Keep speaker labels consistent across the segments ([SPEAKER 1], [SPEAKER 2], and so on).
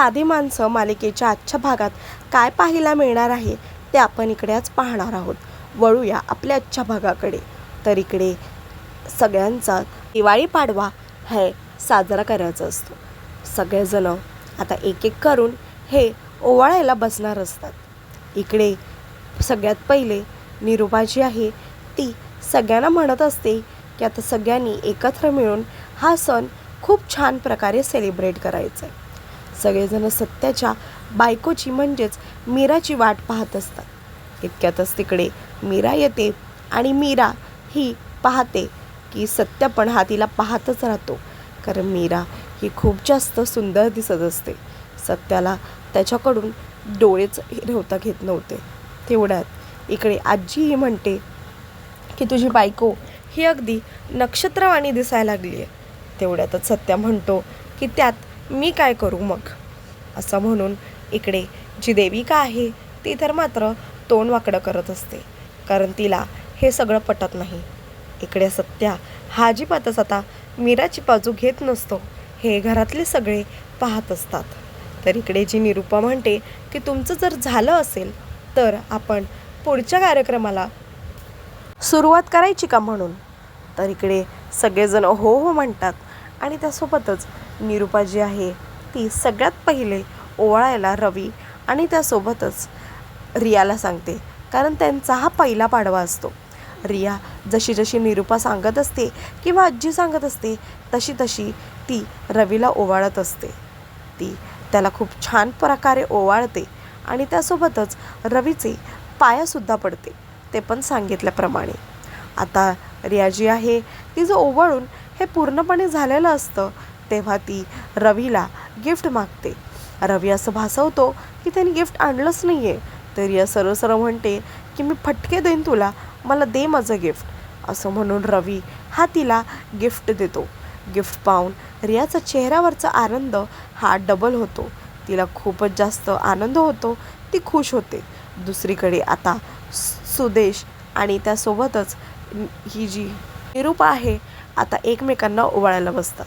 [SPEAKER 1] साधी माणसं मालिकेच्या आजच्या भागात काय पाहायला मिळणार आहे ते आपण इकडे आज पाहणार आहोत. वळूया आपल्या आजच्या भागाकडे. तर इकडे सगळ्यांचा दिवाळी पाडवा हे साजरा करायचा असतो. सगळेजणं आता एक एक करून हे ओवाळायला बसणार असतात. इकडे सगळ्यात पहिले निरुपा जी आहे. ती सगळ्यांना म्हणत असते की आता सगळ्यांनी एकत्र मिळून हा सण खूप छान प्रकारे सेलिब्रेट करायचा आहे सगळेजण सत्याच्या बायकोची म्हणजेच मीराची वाट पाहत असतात. इतक्यातच तिकडे मीरा येते आणि मीरा ही पाहते की सत्य पण हा तिला पाहतच राहतो. कारण मीरा ही खूप जास्त सुंदर दिसत असते. सत्याला त्याच्याकडून डोळेच हिरवता घेत नव्हते. तेवढ्यात इकडे आजीही म्हणते की तुझी बायको ही अगदी नक्षत्रवाणी दिसायला लागली आहे तेवढ्यातच सत्या म्हणतो की त्यात मी काय करू मग? असं म्हणून इकडे जी देविका आहे ती तर मात्र तोंड वाकडं करत असते कारण तिला हे सगळं पटत नाही. इकडे सत्या हा अजिबातच आता मीराची बाजू घेत नसतो हे घरातले सगळे पाहत असतात. तर इकडे जी निरूपा म्हणते की तुमचं जर झालं असेल तर आपण पुढच्या कार्यक्रमाला सुरुवात करायची का म्हणून? तर इकडे सगळेजण हो हो म्हणतात आणि त्यासोबतच निरूपा जी आहे ती सगळ्यात पहिले ओवाळायला रवी आणि त्यासोबतच रियाला सांगते कारण त्यांचा हा पहिला पाडवा असतो. रिया जशी जशी निरूपा सांगत असते किंवा आजी सांगत असते तशी तशी ती रवीला ओवाळत असते. ती त्याला खूप छान प्रकारे ओवाळते आणि त्यासोबतच रवीचे पायासुद्धा पडते ते पण सांगितल्याप्रमाणे. आता रिया जी आहे ती जो ओवाळून हे पूर्णपणे झालेलं असतं तेव्हा ती रवीला गिफ्ट मागते. रवी असं भासवतो की त्यांनी गिफ्ट आणलंच नाही आहे तर रिया सरळ सरळ म्हणते की मी फटके देईन तुला मला दे माझं गिफ्ट. असं म्हणून रवी हा तिला गिफ्ट देतो. गिफ्ट पाहून रियाचा चेहऱ्यावरचा आनंद हा डबल होतो. तिला खूपच जास्त आनंद होतो ती खुश होते. दुसरीकडे आता सु- सुदेश आणि त्यासोबतच ही जी निरूपा आहे आता एकमेकांना ओवाळायला बसतात.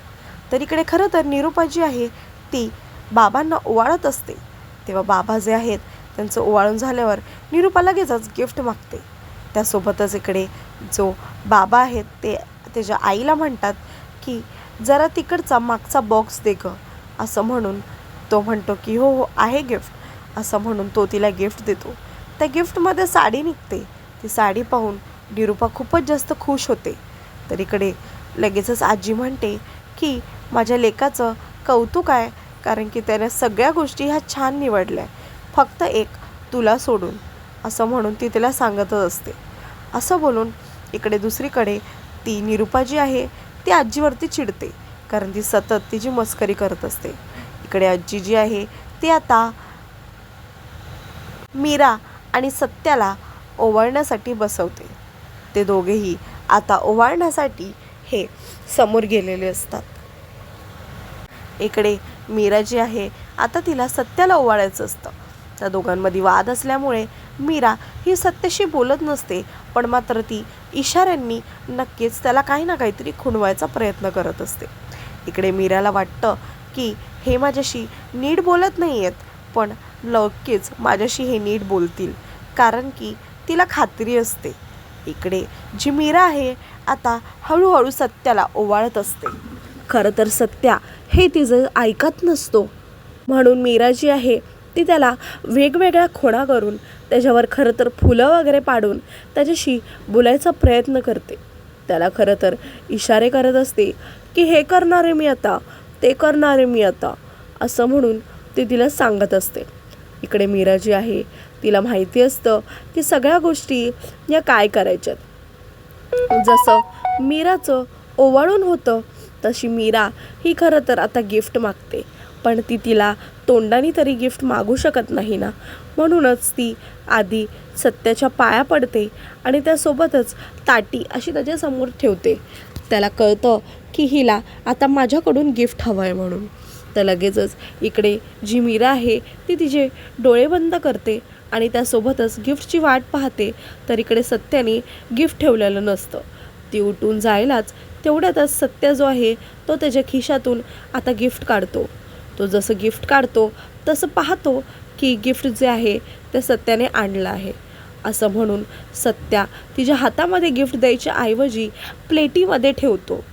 [SPEAKER 1] तर इकडे खरं तर निरूपा जी आहे ती बाबांना ओवाळत असते. तेव्हा बाबा जे आहेत त्यांचं ओवाळून झाल्यावर निरूपा लगेचच गिफ्ट मागते. त्यासोबतच इकडे जो बाबा आहेत ते त्याच्या आईला म्हणतात की जरा तिकडचा मागचा बॉक्स दे गं. असं म्हणून तो म्हणतो की हो हो आहे गिफ्ट. असं म्हणून तो तिला गिफ्ट देतो. त्या गिफ्टमध्ये साडी निघते. ती साडी पाहून निरूपा खूपच जास्त खुश होते. तर इकडे लगेचच आजी म्हणते की माझ्या लेकाचं कौतुक आहे. कारण की त्याने सगळ्या गोष्टी ह्या छान निवडल्या. फक्त एक तुला सोडून. असं म्हणून ती तिला सांगतच असते. असं बोलून इकडे दुसरीकडे ती निरुपा जी आहे ती आजीवरती चिडते. कारण ती सतत तिची मस्करी करत असते. इकडे आजी जी आहे ती आता मीरा आणि सत्याला ओवाळण्यासाठी बसवते. ते दोघेही आता ओवाळण्यासाठी हे समोर गेलेले असतात. इकडे मीरा जी आहे आता तिला सत्याला ओवाळायचं असतं. त्या दोघांमध्ये वाद असल्यामुळे मीरा ही सत्याशी बोलत नसते पण मात्र ती इशाऱ्यांनी नक्कीच त्याला काही ना काहीतरी खुणवायचा प्रयत्न करत असते. इकडे मीराला वाटतं की हे माझ्याशी नीट बोलत नाही आहेत पण नक्कीच माझ्याशी हे नीट बोलतील कारण की तिला खात्री असते. इकडे जी मीरा आहे आता हळूहळू सत्याला ओवाळत असते. खरं तर सत्या हे तिचं ऐकत नसतो. म्हणून मीरा जी आहे ती त्याला वेगवेगळ्या खोडा करून त्याच्यावर खरं तर फुलं वगैरे पाडून त्याच्याशी बोलायचा प्रयत्न करते. त्याला खरं तर इशारे करत असते की हे करणारे मी आता ते करणारे मी आता असं म्हणून ती तिला सांगत असते. इकडे मीरा जी आहे तिला माहिती असतं की सगळ्या गोष्टी या काय करायच्यात. जसं मीराचं ओवाळून होतं तशी मीरा ही खरं तर आता गिफ्ट मागते. पण ती तिला तोंडाने तरी गिफ्ट मागू शकत नाही ना. म्हणूनच ती आधी सत्याच्या पाया पडते आणि त्यासोबतच ताटी अशी त्याच्यासमोर ठेवते. त्याला कळतं की हिला आता माझ्याकडून गिफ्ट हवं आहे म्हणून. तर लगेचच इकडे जी मीरा आहे ती तिचे डोळे बंद करते आणि त्यासोबतच गिफ्टची वाट पाहते. तर इकडे सत्याने गिफ्ट ठेवलेलं नसतं. ती उठून जायलाच तेवढ्यातच सत्य जो आहे तो त्याच्या खिशातून आता गिफ्ट काढतो. तो जसं गिफ्ट काढतो तसं पाहतो की गिफ्ट जे आहे ते सत्याने आणलं आहे. असं म्हणून सत्या तिच्या हातामध्ये गिफ्ट द्यायच्या ऐवजी प्लेटीमध्ये ठेवतो.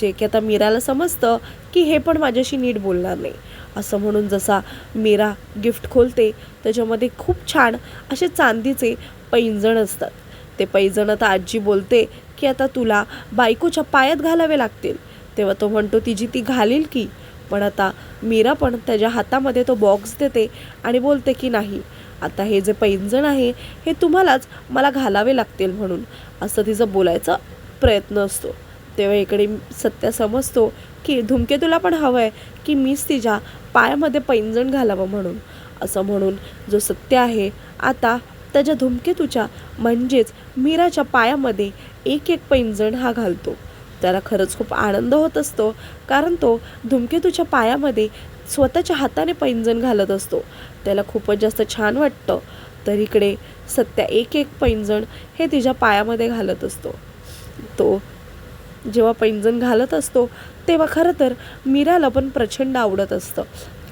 [SPEAKER 1] जे की आता मीराला समजतं की हे पण माझ्याशी नीट बोलणार नाही. असं म्हणून जसा मीरा गिफ्ट खोलते त्याच्यामध्ये खूप छान असे चांदीचे पैंजण असतात. ते पैंजण आता आजी बोलते की आता तुला बायकोच्या पायात घालावे लागतील. तेव्हा तो म्हणतो तिची ती घालील की. पण आता मीरा पण त्याच्या हातामध्ये तो बॉक्स देते आणि बोलते की नाही आता हे जे पैंजण आहे हे तुम्हालाच मला घालावे लागतील म्हणून. असं तिचं बोलायचा प्रयत्न असतो. तेव्हा इकडे सत्या समजतो की धूमकेतूला पण हवं आहे की मीच तिच्या पायामध्ये पैंजण घालावं म्हणून. असं म्हणून जो सत्य आहे आता त्याच्या धुमकेतूच्या म्हणजेच मीराच्या पायामध्ये एक एक पैंजण हा घालतो. त्याला खरंच खूप आनंद होत असतो कारण तो धुमकेतूच्या पायामध्ये स्वतःच्या हाताने पैंजण घालत असतो. त्याला खूपच जास्त छान वाटतं. तर इकडे सत्या एक एक पैंजण हे तिच्या पायामध्ये घालत असतो. तो जेव्हा पैंजण घालत असतो तेव्हा खरं तर मीराला पण प्रचंड आवडत असतं.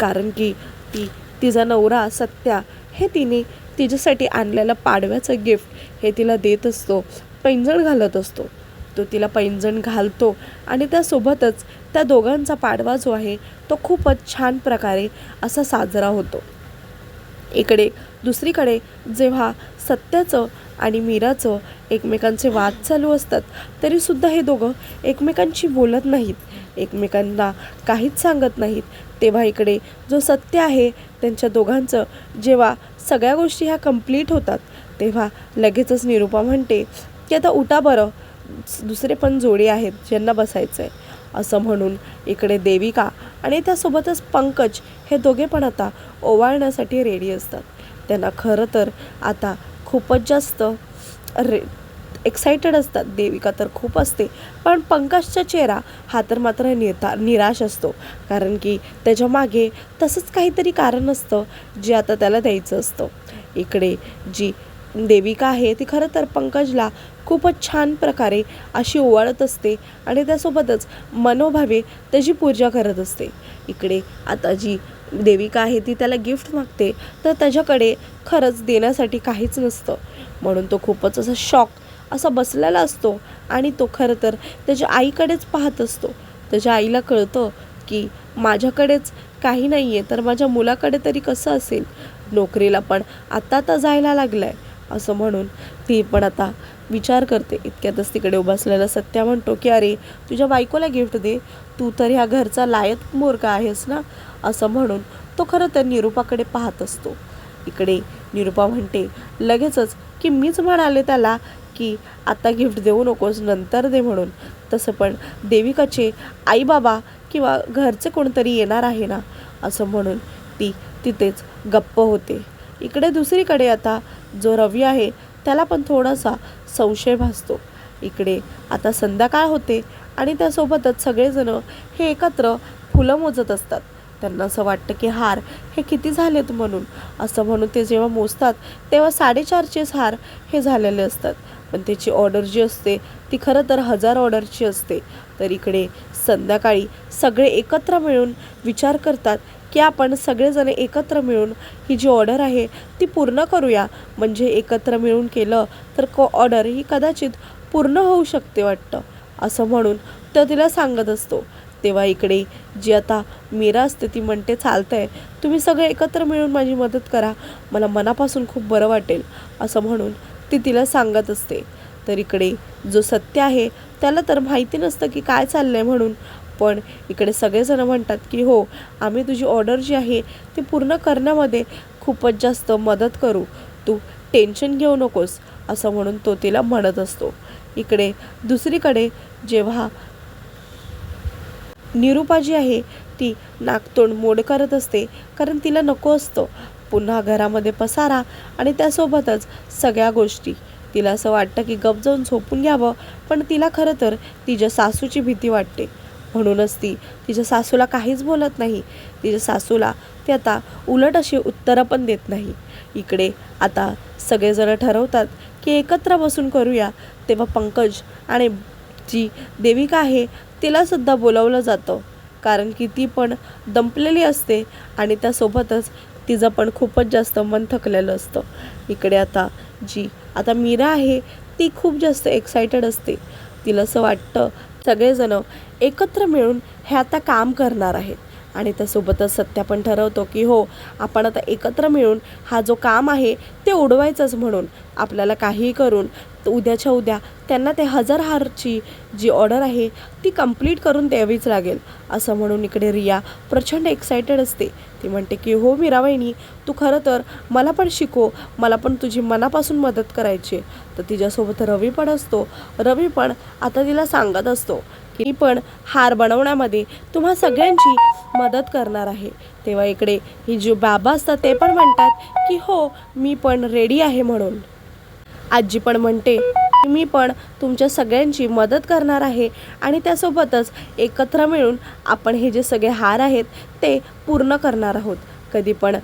[SPEAKER 1] कारण की ती तिचा नवरा सत्या हे तिने तिच्यासाठी आणलेलं पाडव्याचं गिफ्ट हे तिला देत असतो. पैंजण घालत असतो. तो तिला पैंजण घालतो आणि त्यासोबतच त्या दोघांचा पाडवा जो आहे तो खूपच छान प्रकारे असा साजरा होतो. इकडे दुसरीकडे जेव्हा सत्याचं आणि मीराचं एकमेकांचे वाद चालू असतात तरीसुद्धा हे दोघं एकमेकांशी बोलत नाहीत. एकमेकांना काहीच सांगत नाहीत. तेव्हा इकडे जो सत्य आहे त्यांच्या दोघांचं जेव्हा सगळ्या गोष्टी ह्या कंप्लीट होतात. तेव्हा लगेचच निरूपा म्हणते की आता उठा बरं. दुसरे पण जोडी आहेत ज्यांना बसायचं आहे असं म्हणून इकडे देविका आणि त्यासोबतच पंकज हे दोघे पण आता ओवाळण्यासाठी रेडी असतात. त्यांना खरं तर आता खूपच जास्त रे एक्सायटेड असतात. देविका तर खूप असते. पण पंकजचा चेहरा हा तर मात्र निरा निराश असतो. कारण की त्याच्यामागे तसंच काहीतरी कारण असतं जे आता त्याला द्यायचं असतं. इकडे जी देविका आहे ती खरं तर पंकजला खूपच छान प्रकारे अशी ओवाळत असते आणि त्यासोबतच मनोभावे त्याची पूजा करत असते. इकडे आता जी देविका आहे ती त्याला गिफ्ट मागते तर त्याच्याकडे खरंच देण्यासाठी काहीच नसतं. म्हणून तो खूपच असा शॉक असा बसलेला असतो आणि तो खरं तर त्याच्या आईकडेच पाहत असतो. त्याच्या आईला कळतं की माझ्याकडेच काही नाही आहे तर माझ्या मुलाकडे तरी कसं असेल? नोकरीला पण आता आता जायला लागलं आहे असं म्हणून ती पण आता विचार करते. इतक्यातच तिकडे उभा असलेला सत्या म्हणतो की अरे तुझ्या बायकोला गिफ्ट दे. तू तर ह्या घरचा लायक मोरका आहेस ना? असं म्हणून तो खरं तर निरूपाकडे पाहत असतो. इकडे निरूपा म्हणते लगेचच की मीच म्हणाले त्याला की आता गिफ्ट देऊ नकोस नंतर दे म्हणून. तसं पण देविकाचे आईबाबा किंवा घरचे कोणतरी येणार आहे ना असं म्हणून ती तिथेच गप्प होते. इकडे दुसरीकडे आता जो रवी आहे त्याला पण थोडासा संशय भासतो. इकडे आता संध्याकाळ होते आणि त्यासोबतच सगळेजण हे एकत्र फुलं मोजत असतात. त्यांना असं वाटतं की हार हे किती झालेत म्हणून? असं म्हणून ते जेव्हा मोजतात तेव्हा साडेचारचेच हार हे झालेले असतात. पण त्याची ऑर्डर जी असते ती खरं तर हजार ऑर्डरची असते. तर इकडे संध्याकाळी सगळे एकत्र मिळून विचार करतात की आपण सगळेजण एकत्र मिळून ही जी ऑर्डर आहे ती पूर्ण करूया. म्हणजे एकत्र मिळून केलं तर को ऑर्डर ही कदाचित पूर्ण होऊ शकते वाटतं. असं म्हणून तो तिला सांगत असतो. तेव्हा इकडे जी आता मीरा असते ती म्हणते आहे तुम्ही सगळे एकत्र मिळून माझी मदत करा. मला मनापासून खूप बरं वाटेल असं म्हणून ती तिला सांगत असते. तर इकडे जो सत्य आहे त्याला तर माहिती नसतं की काय चाललं आहे म्हणून. पण इकडे सगळेजण म्हणतात की हो आम्ही तुझी ऑर्डर जी आहे ती पूर्ण करण्यामध्ये खूपच जास्त मदत करू. तू टेन्शन घेऊ नकोस असं म्हणून तो तिला म्हणत असतो. इकडे दुसरीकडे जेव्हा निरूपा जी आहे ती नाकतोंड मोड करत असते कारण तिला नको असतं. पुन्हा घरामध्ये पसारा आणि त्यासोबतच सगळ्या गोष्टी. तिला असं वाटतं की गप जाऊन झोपून घ्यावं पण तिला खरं तर तिच्या सासूची भीती वाटते. म्हणूनच ती तिच्या सासूला काहीच बोलत नाही. तिच्या सासूला ती आता उलट अशी उत्तरं पण देत नाही. इकडे आता सगळेजण ठरवतात की एकत्र बसून करूया तेव्हा पंकज आणि जी देविका आहे तिलासुद्धा बोलावलं जातं. कारण की ती पण दंपलेली असते आणि त्यासोबतच तिचं पण खूपच जास्त मन थकलेलं असतं. इकडे आता जी आता मीरा आहे ती खूप जास्त एक्सायटेड असते. तिला असं वाटतं सगळेजण एकत्र मिळून हे आता काम करणार आहेत. आणि त्यासोबतच सत्या पण ठरवतो की हो आपण आता एकत्र मिळून हा जो काम आहे ते उडवायचंच म्हणून आपल्याला काहीही करून उद्याच्या उद्या त्यांना ते हजार हारची जी ऑर्डर आहे ती कंप्लीट करून द्यावीच लागेल. असं म्हणून इकडे रिया प्रचंड एक्सायटेड असते. ती म्हणते की हो मीरा वहिनी तू खरं तर मला पण शिको मला पण तुझी मनापासून मदत करायची आहे. तर तिच्यासोबत रवी पण असतो. रवी पण आता तिला सांगत असतो की मी पण हार बनवण्यामध्ये तुम्हा सगळ्यांची मदत करणार आहे. तेव्हा इकडे ही जी बाबा असतात ते पण म्हणतात की हो मी पण रेडी आहे म्हणून. आजी पण म्हणते मी पण तुमच्या सगळ्यांची मदत करणार आहे. आणि त्यासोबतच एकत्र मिळून आपण हे जे सगळे हार आहेत ते पूर्ण करणार आहोत. कधी पण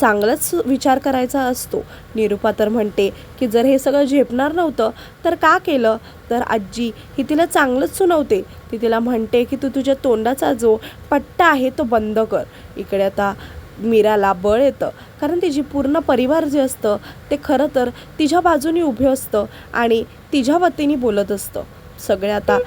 [SPEAKER 1] चांगलाच विचार करायचा असतो. निरुपा तर म्हणते की जर हे सगळं झेपणार नव्हतं तर का केलं? तर आजी ही तिला चांगलंच सुनवते. ती तिला म्हणते की तू तुझ्या तोंडाचा जो पट्टा आहे तो बंद कर. इकडे आता मीराला बळ येतं. कारण तिची पूर्ण परिवार जे असतं ते खरं तर तिच्या बाजूनी उभे असतं आणि तिच्या वतीने बोलत असतं. सगळे आता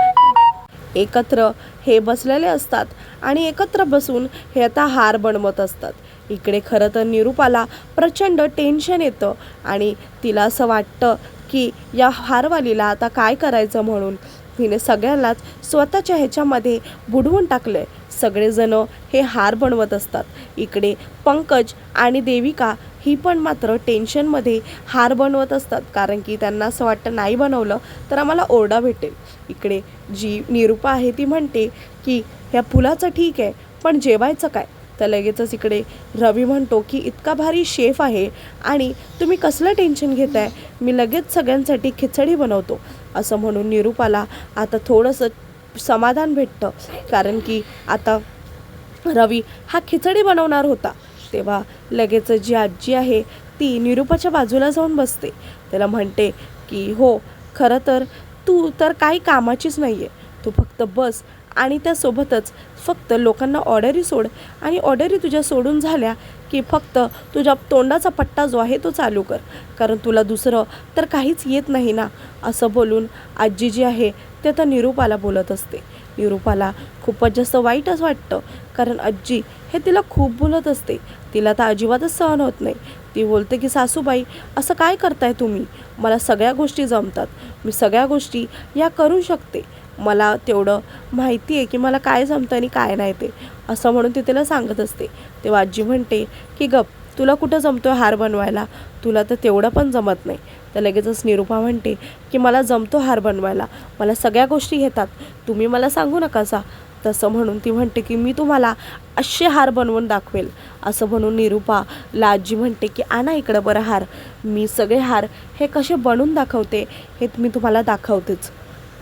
[SPEAKER 1] एकत्र हे बसलेले असतात आणि एकत्र बसून हे आता हार बनवत असतात. इकडे खरं तर निरूपाला प्रचंड टेन्शन येतं आणि तिला असं वाटतं की या हारवालीला आता काय करायचं म्हणून? तिने सगळ्यांनाच स्वतःच्या ह्याच्यामध्ये बुडवून टाकलं आहे सगळेजण हे हार बनवत असतात. इकडे पंकज आणि देविका ही पण मात्र टेन्शनमध्ये हार बनवत असतात. कारण की त्यांना असं वाटतं नाही बनवलं तर आम्हाला ओरडा भेटेल. इकडे जी निरूपा आहे ती म्हणते की ह्या फुलाचं ठीक आहे पण जेवायचं काय? तर लगेचच इकडे रवी म्हणतो की इतका भारी शेफ आहे आणि तुम्ही कसलं टेन्शन घेताय? मी लगेच सगळ्यांसाठी खिचडी बनवतो. असं म्हणून निरूपाला आता थोडंसं समाधान भेटतं. कारण की आता रवी हा खिचडी बनवणार होता. तेव्हा लगेच जी आजी आहे ती निरूपाच्या बाजूला जाऊन बसते. त्याला म्हणते की हो खरं तर तू तर काही कामाचीच नाही आहे तू फक्त बस आणि त्यासोबतच फक्त लोकांना ऑर्डरी सोड आणि ऑर्डरी तुझ्या सोडून झाल्या की फक्त तुझ्या तोंडाचा पट्टा जो आहे तो चालू कर. कारण तुला दुसरं तर काहीच येत नाही ना असं बोलून आजी जी आहे ते आता निरूपाला बोलत असते. निरूपाला खूपच जास्त वाईटच वाटतं कारण आजी हे तिला खूप बोलत असते. तिला तर अजिबातच सहन होत नाही. ती बोलते की सासूबाई असं काय करताय तुम्ही? मला सगळ्या गोष्टी जमतात. मी सगळ्या गोष्टी या करू शकते. मला तेवढं माहिती आहे की मला काय जमतं आणि काय नाही ते. असं म्हणून ती तिला सांगत असते. तेव्हा आजी म्हणते की गप तुला कुठं जमतो हार बनवायला? तुला तर तेवढं पण जमत नाही. तर लगेचच निरूपा म्हणते की मला जमतो हार बनवायला. मला सगळ्या गोष्टी येतात. तुम्ही मला सांगू नकासा तसं म्हणून ती म्हणते की मी तुम्हाला असे हार बनवून दाखवेल. असं म्हणून निरूपाला आजी म्हणते की आणा इकडं बरं हार. मी सगळे हार हे कसे बनवून दाखवते? हे मी तुम्हाला दाखवतेच.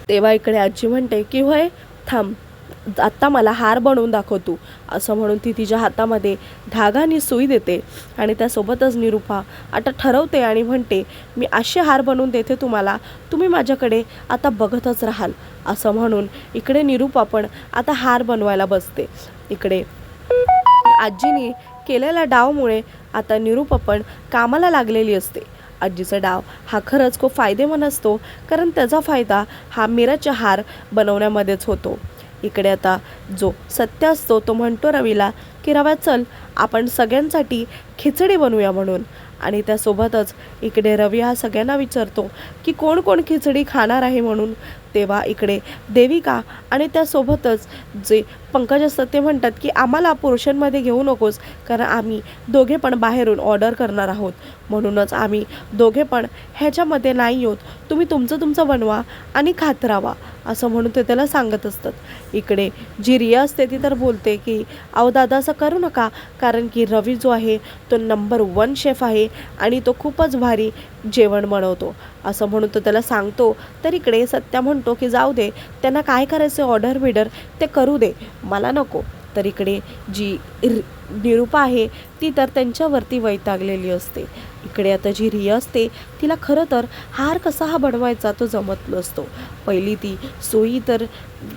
[SPEAKER 1] तेव्हा इकडे आजी म्हणते की होय थांब. आत्ता मला हार बनवून दाखव तू. असं म्हणून ती तिच्या हातामध्ये धागा आणि सुई देते आणि त्यासोबतच निरूपा आता ठरवते आणि म्हणते मी असे हार बनवून देते तुम्हाला. तुम्ही माझ्याकडे आता बघतच राहाल. असं म्हणून इकडे निरूपा पण आता हार बनवायला बसते. इकडे आजीने केलेल्या डावमुळे आता निरूपा पण कामाला लागलेली असते. आजीचा डाव. हा खरंच खूप फायदेमंद असतो कारण त्याचा फायदा हा मिराचे हार बनवण्यामध्येच होतो. इकडे आता जो सत्य असतो तो म्हणतो रवीला की रव्या चल आपण सगळ्यांसाठी खिचडी बनवूया म्हणून. आणि त्यासोबतच इकडे रवी हा सगळ्यांना विचारतो की कोण कोण खिचडी खाणार आहे म्हणून? तेव्हा इकडे देविका आणि त्यासोबतच जे पंकज असतात ते म्हणतात की आम्हाला पुरुषांमध्ये घेऊ नकोस कारण आम्ही दोघे पण बाहेरून ऑर्डर करणार आहोत. म्हणूनच आम्ही दोघे पण ह्याच्यामध्ये नाही होत तुम्ही तुमचं तुमचं बनवा आणि खात राहा असं म्हणून ते त्याला सांगत असतात. इकडे जी रिया असते ती तर बोलते की अहो दादा असं करू नका कारण की रवी जो आहे तो नंबर वन शेफ आहे आणि तो खूपच भारी जेवण बनवतो. असं म्हणून तो त्याला सांगतो तर इकडे सत्या म्हणतो की जाऊ दे त्यांना काय करायचं ऑर्डर बिडर ते करू दे. मला नको. तर इकडे जी निरूपा आहे ती तर त्यांच्यावरती वैतागलेली असते. इकडे आता जी रिया असते तिला खरं तर हार कसा हा बनवायचा तो जमत नसतो पहिली ती सोयी तर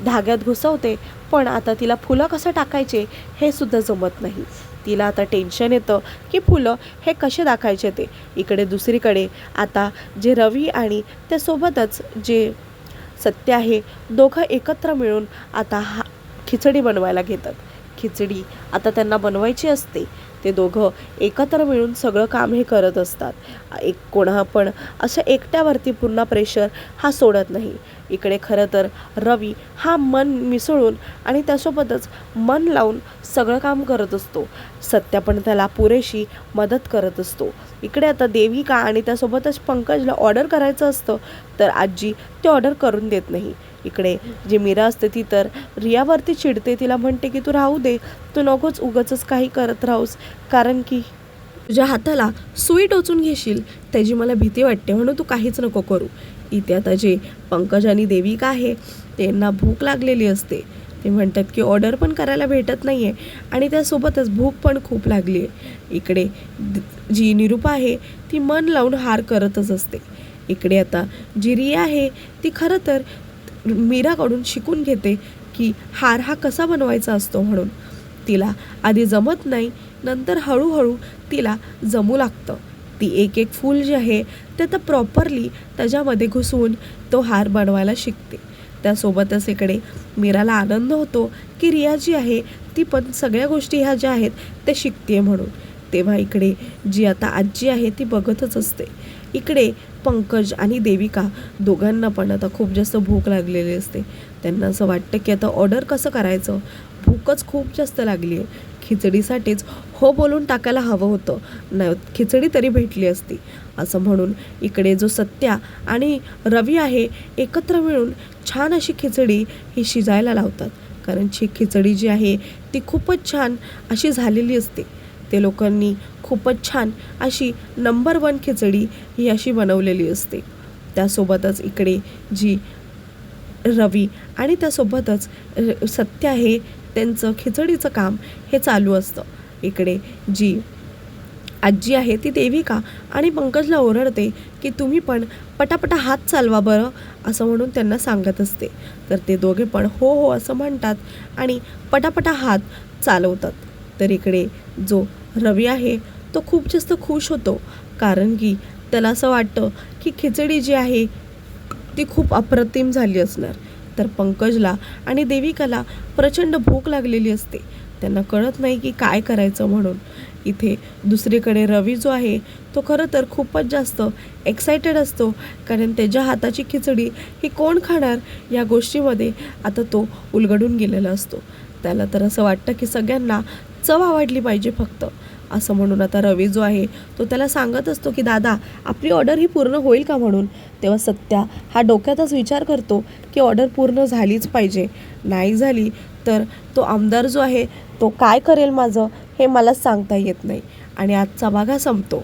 [SPEAKER 1] धाग्यात घुसवते पण आता तिला फुलं कसं टाकायचे हे सुद्धा जमत नाही. तिला आता टेन्शन येतं की फुलं हे कसे दाखायचे ते. इकडे दुसरीकडे आता जे रवी आणि त्यासोबतच जे सत्य आहे दोघं एकत्र मिळून आता हा खिचडी बनवायला घेतात. खिचडी आता त्यांना बनवायची असते. ते दोघं एकत्र मिळून सगळं काम हे करत असतात. एक कोणा पण असं एकट्यावरती पूर्ण प्रेशर हा सोडत नाही. इकडे खरं तर रवी हा मन मिसळून आणि त्यासोबतच मन लावून सगळं काम करत असतो. सत्या पण त्याला पुरेशी मदत करत असतो. इकडे आता देविका आणि त्यासोबतच पंकजला ऑर्डर करायचं असतं तर आजी ते ऑर्डर करून देत नाही. इकडे जी मीरा असते ती तर रियावरती चिडते तिला म्हणते की तू राहू दे तू नकोच उगच काही करत राहूस कारण की तुझ्या हाताला सुई टोचून घेशील त्याची मला भीती वाटते म्हणून तू काहीच नको करू. इथे आता जे पंकज आणि देविका आहे त्यांना भूक लागलेली असते. ते म्हणतात की ऑर्डर पण करायला भेटत नाही आहे आणि त्यासोबतच भूक पण खूप लागली आहे. इकडे जी निरूपा आहे ती मन लावून हार करतच असते. इकडे आता जी रिया आहे ती खरं तर मीराकडून शिकून घेते की हार हा कसा बनवायचा असतो म्हणून. तिला आधी जमत नाही नंतर हळूहळू तिला जमू लागतं. ती एक एक फूल जे आहे ते तर प्रॉपरली त्याच्यामध्ये घुसवून तो हार बनवायला शिकते. त्यासोबतच इकडे मीराला आनंद होतो की रिया जी आहे ती पण सगळ्या गोष्टी ह्या ज्या आहेत ते शिकते म्हणून. तेव्हा इकडे जी आता आजी आहे ती बघतच असते. इकडे पंकज आणि देविका दोघांना पण आता खूप जास्त भूक लागलेली असते. त्यांना असं वाटतं की आता ऑर्डर कसं करायचं? भूकच खूप जास्त लागली आहे खिचडीसाठीच हो बोलून टाकायला हवं होतं. न खिचडी तरी भेटली असती. असं म्हणून इकडे जो सत्या आणि रवी आहे एकत्र मिळून छान अशी खिचडी ही शिजायला लावतात. कारण ची खिचडी जी आहे ती खूपच छान अशी झालेली असते. ते लोकांनी खूपच छान अशी नंबर वन खिचडी ही अशी बनवलेली असते. त्यासोबतच इकडे जी रवी आणि त्यासोबतच सत्य आहे त्यांचं खिचडीचं काम हे चालू असतं. इकडे जी आजी आहे ती देविका आणि पंकजला ओरडते की तुम्ही पण पटापटा हात चालवा बरं असं म्हणून त्यांना सांगत असते. तर ते दोघे पण हो हो असं म्हणतात आणि पटापटा हात चालवतात. तर इकडे जो रवी आहे तो खूप जास्त खुश होतो. कारण की त्याला असं वाटतं की खिचडी जी आहे ती खूप अप्रतिम झाली असणार. तर पंकजला आणि देविकाला प्रचंड भूक लागलेली असते. त्यांना कळत नाही की काय करायचं म्हणून. इथे दुसरीकडे रवी जो आहे तो खरं तर खूपच जास्त एक्सायटेड असतो. कारण त्याच्या हाताची खिचडी ही कोण खाणार या गोष्टीमध्ये आता तो उलगडून गेलेला असतो. त्याला तर असं वाटतं की सगळ्यांना चव आवडली पाहिजे फक्त. असं म्हणून आता रवी जो आहे तो त्याला सांगत असतो की दादा आपली ऑर्डर ही पूर्ण होईल का म्हणून? तेव्हा सत्या हा डोक्यातच विचार करतो की ऑर्डर पूर्ण झालीच पाहिजे. नाही झाली तर तो आमदार जो आहे तो काय करेल माझं हे मला सांगता येत नाही. आणि आजचा भागा संपतो.